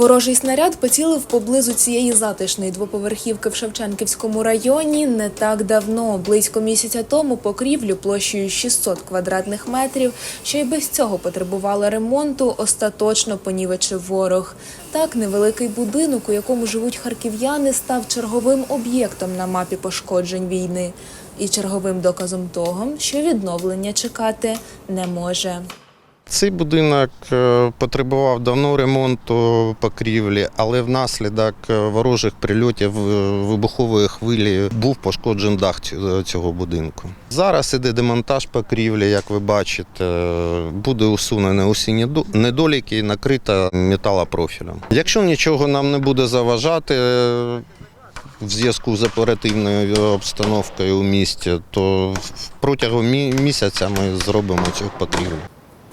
Ворожий снаряд поцілив поблизу цієї затишної двоповерхівки в Шевченківському районі не так давно. Близько місяця тому покрівлю площею 600 квадратних метрів, що й без цього потребувала ремонту, остаточно понівечив ворог. Так, невеликий будинок, у якому живуть харків'яни, став черговим об'єктом на мапі пошкоджень війни і черговим доказом того, що відновлення чекати не може. Цей будинок е, потребував давно ремонту покрівлі, але внаслідок е, ворожих прильотів е, вибухової хвилі був пошкоджений дах цього будинку. Зараз іде демонтаж покрівлі, як ви бачите. Буде усунено усі недоліки і накрита металопрофілем. Якщо нічого нам не буде заважати. В зв'язку з оперативною обстановкою у місті, то протягом місяця ми зробимо цю покрівлю.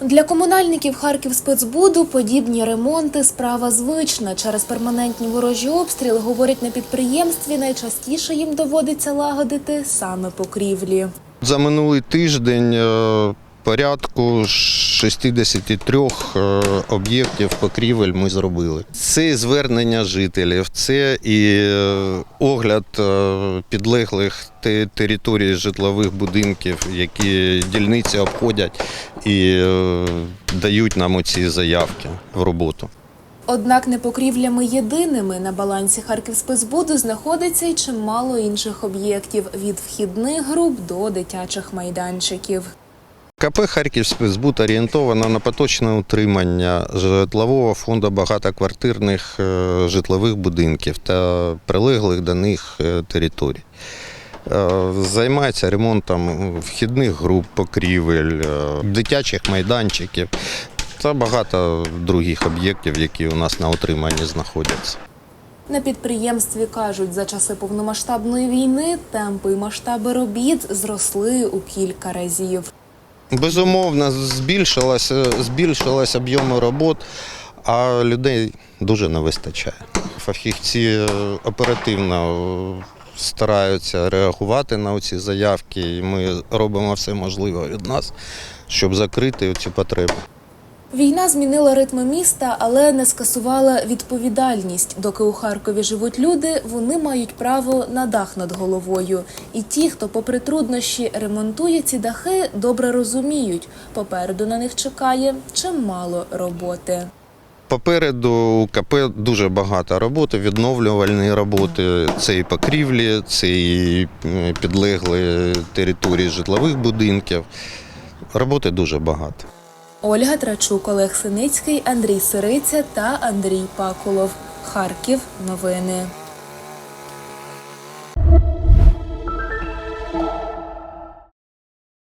Для комунальників Харківспецбуду подібні ремонти справа звична. Через перманентні ворожі обстріли, говорять на підприємстві, найчастіше їм доводиться лагодити саме покрівлі. За минулий тиждень е, порядку 63 е, об'єктів покрівель ми зробили. Це звернення жителів, це і е, огляд е, підлеглих те- територій житлових будинків, які дільниці обходять і дають нам оці заявки в роботу. Однак не покрівлями єдиними на балансі Харківспецбуду знаходиться й чимало інших об'єктів від вхідних груп до дитячих майданчиків. КП «Харківспецбуд» орієнтовано на поточне утримання житлового фонду багатоквартирних е, житлових будинків та прилеглих до них е, територій. Е, Займається ремонтом вхідних груп, покрівель, дитячих майданчиків та багато других об'єктів, які у нас на утриманні знаходяться. На підприємстві кажуть, за часи повномасштабної війни темпи і масштаби робіт зросли у кілька разів. Безумовно, збільшилося, збільшилося об'єми робот, а людей дуже не вистачає. Фахівці е, оперативно е, стараються реагувати на ці заявки, і ми робимо все можливе від нас, щоб закрити цю потребу. Війна змінила ритми міста, але не скасувала відповідальність. Доки у Харкові живуть люди, вони мають право на дах над головою. І ті, хто, попри труднощі, ремонтує ці дахи, добре розуміють. Попереду на них чекає чимало роботи. Попереду у КП дуже багато роботи, відновлювальної роботи. Це і покрівлі, це і е, підлегли території житлових будинків. Роботи дуже багато. Ольга Трачук, Олег Синицький, Андрій Сириця та Андрій Пакулов. Харків. Новини.